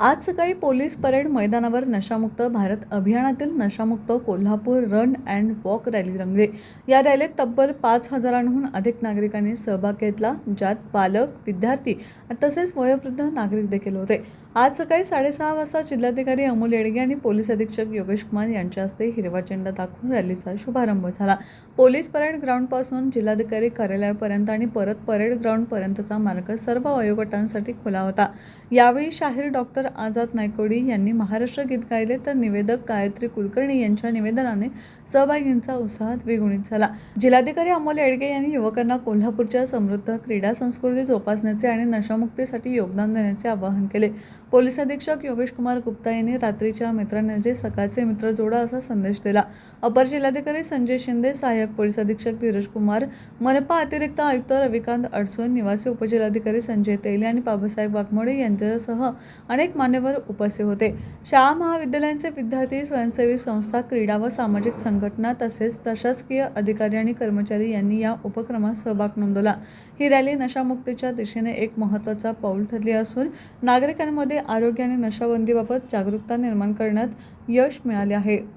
आज सकाळी police parade मैदानावर नशामुक्त भारत अभियानातील नशामुक्त Kolhapur run and walk rally रंगली. या रॅलीत तब्बल पाच हजारांहून अधिक नागरिकांनी सहभाग घेतला ज्यात पालक विद्यार्थी तसेच वयोवृद्ध नागरिक देखील होते. आज सकाळी साडेसहा वाजता जिल्हाधिकारी अमोल येडगे आणि पोलीस अधीक्षक योगेश कुमार यांच्या हस्ते हिरवा झेंडा दाखवून रॅलीचा शुभारंभ झाला. पोलीस परेड ग्राउंडपासून जिल्हाधिकारी कार्यालयापर्यंत आणि परत परेड ग्राउंडपर्यंतचा मार्ग सर्व वयोगटांसाठी खुला होता. यावेळी शाहीर डॉक्टर आझाद नायकोडी यांनी महाराष्ट्र गीत गायले तर निवेदक गायत्री कुलकर्णी यांच्या निवेदनाने सहभागींचा उत्साह द्विगुणित झाला. जिल्हाधिकारी अमोल येडगे यांनी युवकांना कोल्हापूरच्या समृद्ध क्रीडा संस्कृती जोपासण्याचे आणि नशामुक्तीसाठी योगदान देण्याचे आवाहन केले. पोलीस अधीक्षक योगेश कुमार गुप्ता यांनी रात्रीच्या मित्रांऐवजी सकाळचे मित्र जोडा असा संदेश दिला. अपर जिल्हाधिकारी संजय शिंदे सहाय्यक पोलीस अधीक्षक धीरज कुमार मनपा अतिरिक्त आयुक्त रविकांत अडसून निवासी उपजिल्हाधिकारी संजय तेले आणि बाबासाहेब वाघमोडे यांच्यासह अनेक अनेक मान्यवर उपस्थित होते. शाळा महाविद्यालयांचे विद्यार्थी स्वयंसेवी संस्था क्रीडा व सामाजिक संघटना तसेच प्रशासकीय अधिकारी आणि कर्मचारी यांनी या उपक्रमात सहभाग नोंदवला. ही रॅली नशामुक्तीच्या दिशेने एक महत्त्वाचा पाऊल ठरली असून नागरिकांमध्ये आरोग्य आणि नशाबंदीबाबत जागरूकता निर्माण करण्यात यश मिळाले आहे.